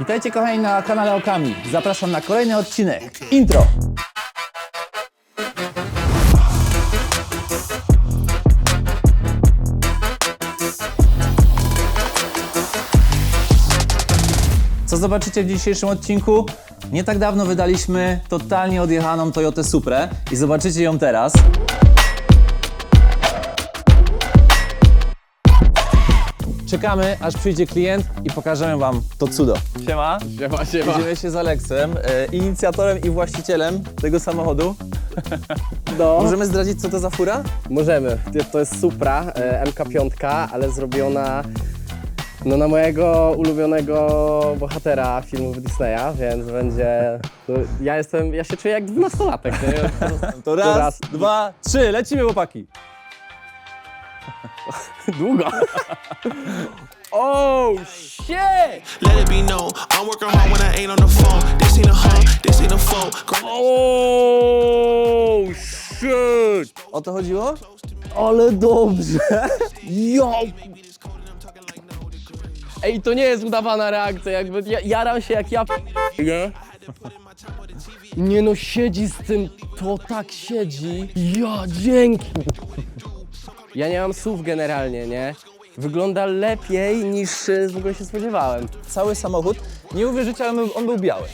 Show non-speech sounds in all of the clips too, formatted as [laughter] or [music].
Witajcie kochani na kanale Okami. Zapraszam na kolejny odcinek. Intro! Co zobaczycie w dzisiejszym odcinku? Nie tak dawno wydaliśmy totalnie odjechaną Toyotę Suprę i zobaczycie ją teraz. Czekamy, aż przyjdzie klient i pokażemy Wam to cudo. Siema. Siema, siema. Idziemy się z Aleksem, e, inicjatorem i właścicielem tego samochodu. No, Możemy zdradzić, co to za fura? możemy. To jest Supra e, MK5, ale zrobiona no, na mojego ulubionego bohatera filmów Disneya, więc będzie... No, ja jestem, ja się czuję jak dwunastolatek. nie? To raz, raz. dwa, trzy, lecimy chłopaki. [laughs] Długo. Oh, shit! Let it be known, I'm working hard when I ain't on the phone. This ain't a home, this ain't a phone. Oh, shit! O to chodziło? Ale dobrze! Jo! Ej, to nie jest udawana reakcja, jakby ja, jaram się jak ja p- nie? Nie no, siedzi z tym, to tak siedzi. Ja, dzięki! Ja nie mam słów generalnie, nie? Wygląda lepiej niż w ogóle się spodziewałem. Cały samochód, nie uwierzycie, ale on był biały.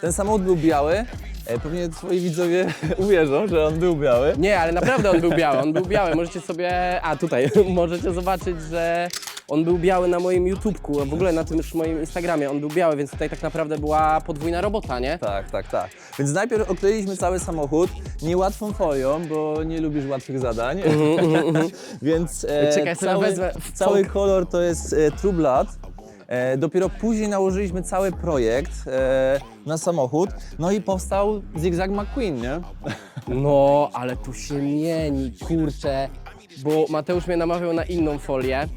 Ten samochód był biały. E, Pewnie twoi widzowie [laughs] uwierzą, że on był biały. Nie, ale naprawdę on był biały, on był biały. Możecie sobie, a tutaj, [laughs] możecie zobaczyć, że on był biały na moim YouTubeku, a w ogóle na tym już moim Instagramie. On był biały, więc tutaj tak naprawdę była podwójna robota, nie? Tak, tak, tak. Więc najpierw okleiliśmy cały samochód niełatwą folią, bo nie lubisz łatwych zadań. [laughs] Więc e, Mhm, Czekaj, sobie cały, wezmę cały kolor to jest e, True Blood. E, dopiero później nałożyliśmy cały projekt e, na samochód, no i powstał Zigzag McQueen, nie? [laughs] No, ale tu się mieni, kurczę, bo Mateusz mnie namawiał na inną folię.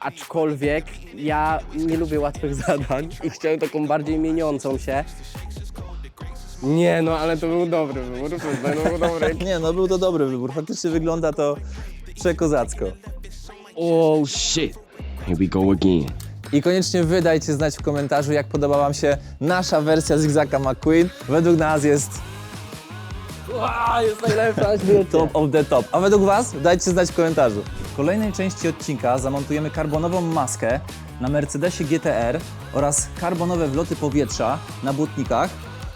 Aczkolwiek ja nie lubię łatwych zadań i chciałem taką bardziej mieniącą się. Nie no, ale to był dobry wybór, to był dobry. [laughs] Nie, no był to dobry wybór. Faktycznie wygląda to przekozacko. Oh shit. Here we go again. I koniecznie wy dajcie znać w komentarzu, jak podoba wam się nasza wersja Zigzaga McQueen. Według nas jest Wow, jest najlepsza na świecie. top of the top. A według Was? Dajcie znać w komentarzu. Kolejnej części odcinka zamontujemy karbonową maskę na Mercedesie GTR oraz karbonowe wloty powietrza na błotnikach.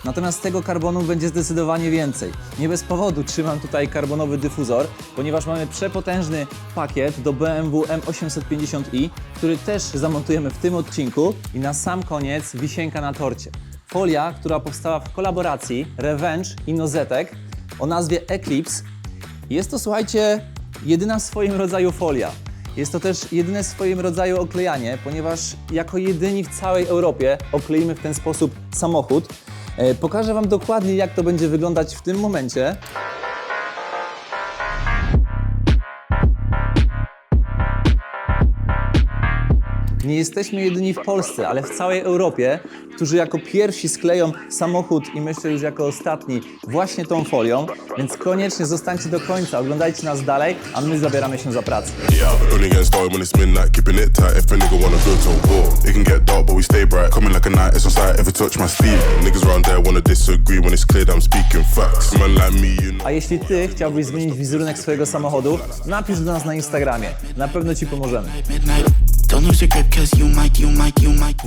Natomiast tego karbonu będzie zdecydowanie więcej. Nie bez powodu trzymam tutaj karbonowy dyfuzor, ponieważ mamy przepotężny pakiet do BMW M850i, który też zamontujemy w tym odcinku. I na sam koniec wisienka na torcie. Folia, która powstała w kolaboracji Revenge i Nozetek o nazwie Eclipse jest to, słuchajcie, jedyna w swoim rodzaju folia. Jest to też jedyne w swoim rodzaju oklejanie, ponieważ jako jedyni w całej Europie okleimy w ten sposób samochód. E, Pokażę Wam dokładnie, jak to będzie wyglądać w tym momencie. Nie jesteśmy jedyni w Polsce, ale w całej Europie, którzy jako pierwsi skleją samochód i myślę już jako ostatni właśnie tą folią, więc koniecznie zostańcie do końca, oglądajcie nas dalej, a my zabieramy się za pracę. A jeśli Ty chciałbyś zmienić wizerunek swojego samochodu, napisz do nas na Instagramie. Na pewno Ci pomożemy.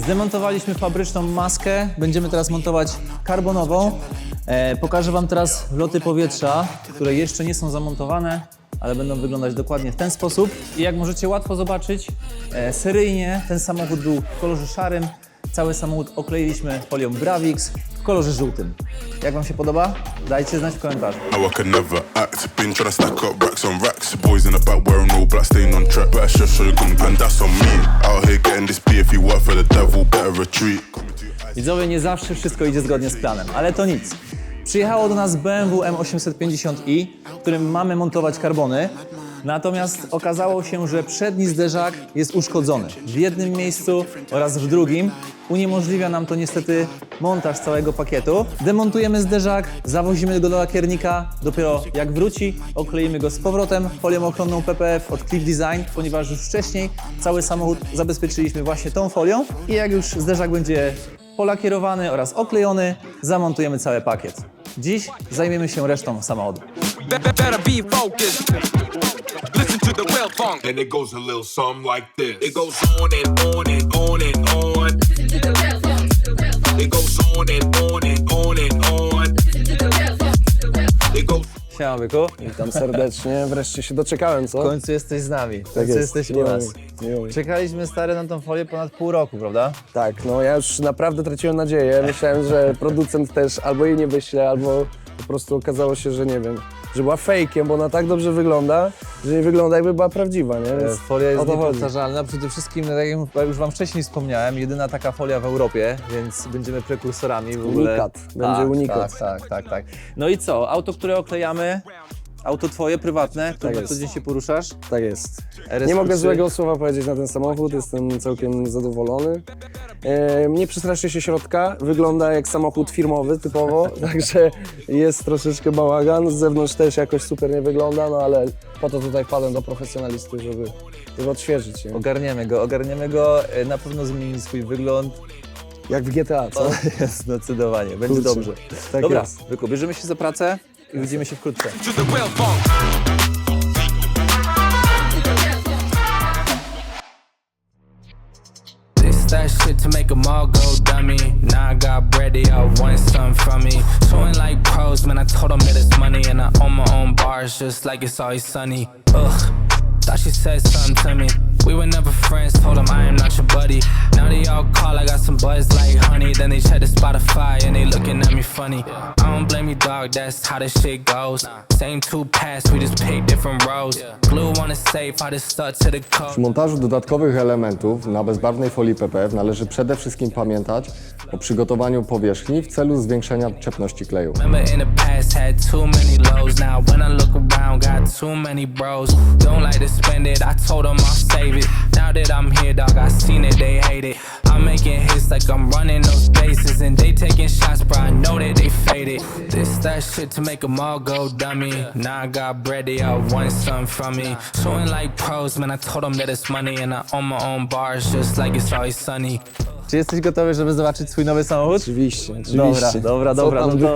Zdemontowaliśmy fabryczną maskę, będziemy teraz montować karbonową. E, pokażę Wam teraz wloty powietrza, które jeszcze nie są zamontowane, ale będą wyglądać dokładnie w ten sposób. I jak możecie łatwo zobaczyć, e, seryjnie ten samochód był w kolorze szarym, cały samochód okleiliśmy folią Bravix w kolorze żółtym. Jak Wam się podoba? Dajcie znać w komentarzu. Retreat. Widzowie, nie zawsze wszystko idzie zgodnie z planem, ale to nic. Przyjechało do nas BMW M850i, w którym mamy montować karbony. Natomiast okazało się, że przedni zderzak jest uszkodzony w jednym miejscu oraz w drugim. Uniemożliwia nam to niestety montaż całego pakietu. Demontujemy zderzak, zawozimy go do lakiernika. Dopiero jak wróci, okleimy go z powrotem folią ochronną PPF od Cliff Design, ponieważ już wcześniej cały samochód zabezpieczyliśmy właśnie tą folią. I jak już zderzak będzie polakierowany oraz oklejony, zamontujemy cały pakiet. Dziś zajmiemy się resztą samochodu. Be- be- better be focused. Listen to the real funk. And it goes a little something like this. It goes on and on Siema byku. Witam serdecznie, wreszcie się doczekałem, co? W końcu jesteś z nami. W końcu Tak jest. jesteś u nas. mi, miło mi. Czekaliśmy stary na tą folię ponad pół roku, prawda? Tak, no ja już naprawdę traciłem nadzieję. Myślałem, że producent też albo jej nie wyśle, albo po prostu okazało się, że nie wiem, że była fejkiem, bo ona tak dobrze wygląda, że nie wygląda jakby była prawdziwa, nie? E, Więc Folia o jest to chodzi. niepowtarzalna. Przede wszystkim, no, tak jak już Wam wcześniej wspomniałem, jedyna taka folia w Europie, więc będziemy prekursorami w ogóle. Unikat. Będzie tak, unikat. Tak, tak, tak, tak. No i co? Auto, które oklejamy, auto Twoje, prywatne, Tak na jest. co dzień się poruszasz? Tak jest. RS3. Nie mogę złego słowa powiedzieć na ten samochód, jestem całkiem zadowolony. E, nie przestraszy się środka, wygląda jak samochód firmowy typowo, [laughs] także jest troszeczkę bałagan. Z zewnątrz też jakoś super nie wygląda, no ale po to tutaj wpadłem do profesjonalisty, żeby, żeby odświeżyć się. Ogarniemy go, ogarniemy go, e, na pewno zmieni swój wygląd. Jak w GTA, co? To jest [laughs] zdecydowanie, będzie Kurczę. dobrze. Tak Dobra, jest. Byku, bierzemy się za pracę i widzimy się wkrótce. Make 'em all go dummy. Now I got bread, they all want something from me. Showing like pros, man, I told them that it's money. And I own my own bars, just like it's always sunny. Ugh, thought she said something to me. We were never friends, told them I am not your buddy. All call, I got some buzz like honey. Then they check the Spotify and they looking at me funny. I don't blame you, dog, that's how this shit goes. Same two paths, we just pick different roads. Glue on the safe, I just stuck to the code. Przy montażu dodatkowych elementów na bezbarwnej folii PPF należy przede wszystkim pamiętać o przygotowaniu powierzchni w celu zwiększenia ciepłości kleju. Remember in the past had too many lows. Now when I look around, got too many bros. Don't like to spend it. I told them I'll save it. Now that I'm here, dog, I seen it. They hate it. I'm making hits like I'm running those bases, and they taking shots, but I know that they faded. This that shit to make 'em all go dummy. Now I got bread, they all want something from me. Showing like pros, man. I told them that it's money, and I own my own bars, just like it's always sunny. Czy jesteś gotowy, żeby zobaczyć swój nowy samochód? Oczywiście, oczywiście. Dobra, dobra, dobra, Co tam no to-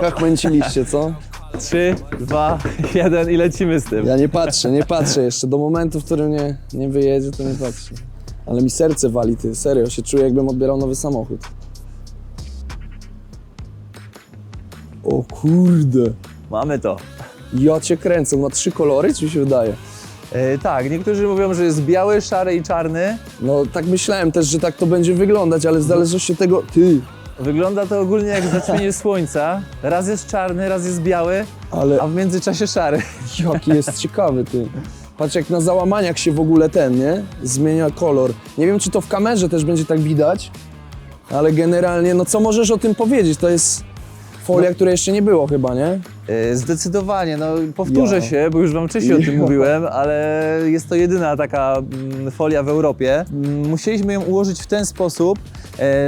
co? 3, 2, 1 i lecimy z tym. Ja nie patrzę, nie patrzę jeszcze. Do momentu, w którym nie, nie wyjedzie, to nie patrzę. Ale mi serce wali, ty. Serio, się czuję, jakbym odbierał nowy samochód. O kurde. Mamy to. Ja cię kręcę. Ma trzy kolory, czy mi się wydaje? E, tak, niektórzy mówią, że jest biały, szary i czarny. No tak myślałem też, że tak to będzie wyglądać, ale w zależności od tego... Ty, Wygląda to ogólnie jak zaćmienie [laughs] słońca. Raz jest czarny, raz jest biały, ale a w międzyczasie szary. jaki jest ciekawy, ty. Patrz jak na załamaniach się w ogóle ten, nie? Zmienia kolor. Nie wiem, czy to w kamerze też będzie tak widać, ale generalnie, no co możesz o tym powiedzieć? To jest folia, której jeszcze nie było chyba, nie? E, Zdecydowanie, no powtórzę Ja. się, bo już wam wcześniej o tym mówiłem, ale jest to jedyna taka mm, folia w Europie. Mm, Musieliśmy ją ułożyć w ten sposób,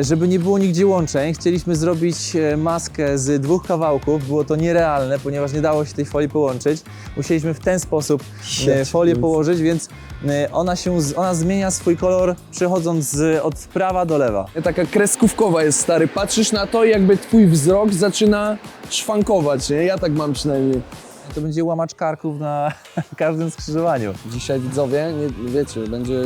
żeby nie było nigdzie łączeń. Chcieliśmy zrobić e, maskę z dwóch kawałków, było to nierealne, ponieważ nie dało się tej folii połączyć. Musieliśmy w ten sposób Ja e, folię położyć, więc e, ona się, ona zmienia swój kolor przechodząc z, od prawa do lewa. Taka kreskówkowa jest, stary. Patrzysz na to i jakby twój wzrok zaczyna szwankować, nie? Ja tak mam przynajmniej. To będzie łamacz karków na [laughs] każdym skrzyżowaniu. Dzisiaj widzowie, nie, wiecie, będzie,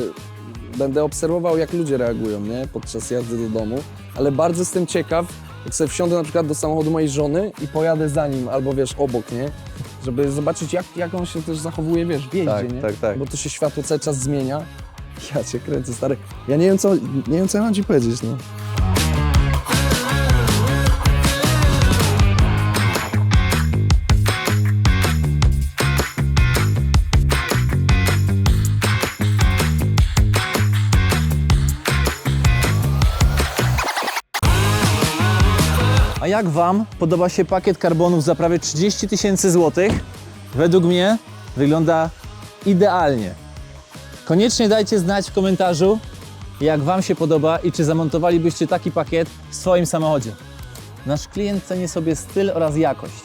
będę obserwował jak ludzie reagują, nie? Podczas jazdy do domu, ale bardzo jestem ciekaw, jak sobie wsiądę na przykład do samochodu mojej żony i pojadę za nim, albo wiesz, obok, nie? Żeby zobaczyć jak, jak on się też zachowuje, wiesz, w jeździe, Tak, nie? tak, tak. Bo to się światło cały czas zmienia. Ja cię kręcę, stary. Ja nie wiem co, nie wiem co ja mam ci powiedzieć, no. Jak Wam podoba się pakiet karbonów za prawie 30 tysięcy złotych? Według mnie wygląda idealnie. Koniecznie dajcie znać w komentarzu, jak Wam się podoba i czy zamontowalibyście taki pakiet w swoim samochodzie. Nasz klient ceni sobie styl oraz jakość.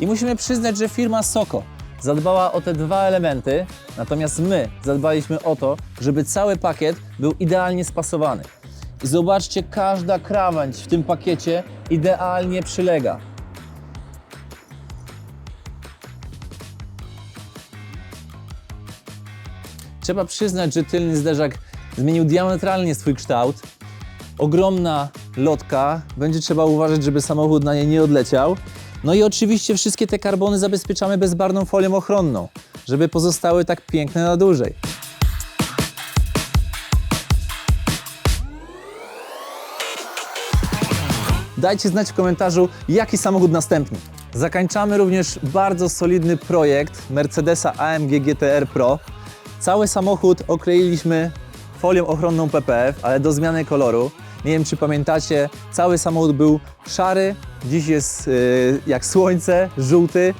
I musimy przyznać, że firma Soko zadbała o te dwa elementy, natomiast my zadbaliśmy o to, żeby cały pakiet był idealnie spasowany. Zobaczcie, każda krawędź w tym pakiecie idealnie przylega. Trzeba przyznać, że tylny zderzak zmienił diametralnie swój kształt. Ogromna lotka, będzie trzeba uważać, żeby samochód na niej nie odleciał. No i oczywiście wszystkie te karbony zabezpieczamy bezbarwną folią ochronną, żeby pozostały tak piękne na dłużej. Dajcie znać w komentarzu, jaki samochód następny. Zakańczamy również bardzo solidny projekt Mercedesa AMG GTR Pro. Cały samochód okleiliśmy folią ochronną PPF, ale do zmiany koloru. Nie wiem, czy pamiętacie, cały samochód był szary, dziś jest yy, jak słońce, żółty,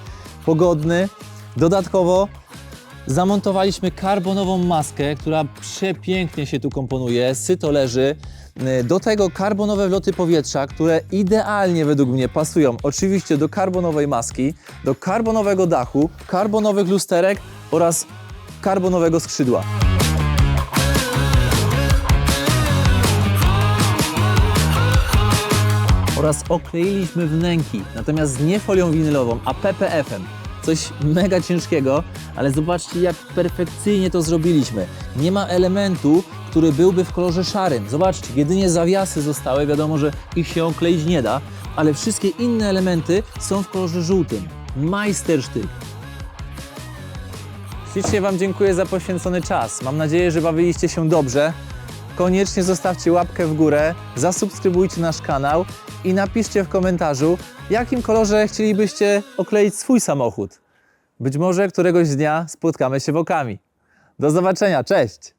pogodny. Dodatkowo zamontowaliśmy karbonową maskę, która przepięknie się tu komponuje, syto leży. Yy, Do tego karbonowe wloty powietrza, które idealnie według mnie pasują oczywiście do karbonowej maski, do karbonowego dachu, karbonowych lusterek oraz karbonowego skrzydła. Oraz okleiliśmy wnęki, natomiast nie folią winylową, a PPF-em. Coś mega ciężkiego, ale zobaczcie jak perfekcyjnie to zrobiliśmy. Nie ma elementu, który byłby w kolorze szarym. Zobaczcie, jedynie zawiasy zostały, wiadomo, że ich się okleić nie da, ale wszystkie inne elementy są w kolorze żółtym. Majstersztyk. Ślicznie Wam dziękuję za poświęcony czas. Mam nadzieję, że bawiliście się dobrze. Koniecznie zostawcie łapkę w górę, zasubskrybujcie nasz kanał i napiszcie w komentarzu, w jakim kolorze chcielibyście okleić swój samochód. Być może któregoś dnia spotkamy się w okami. Do zobaczenia, cześć!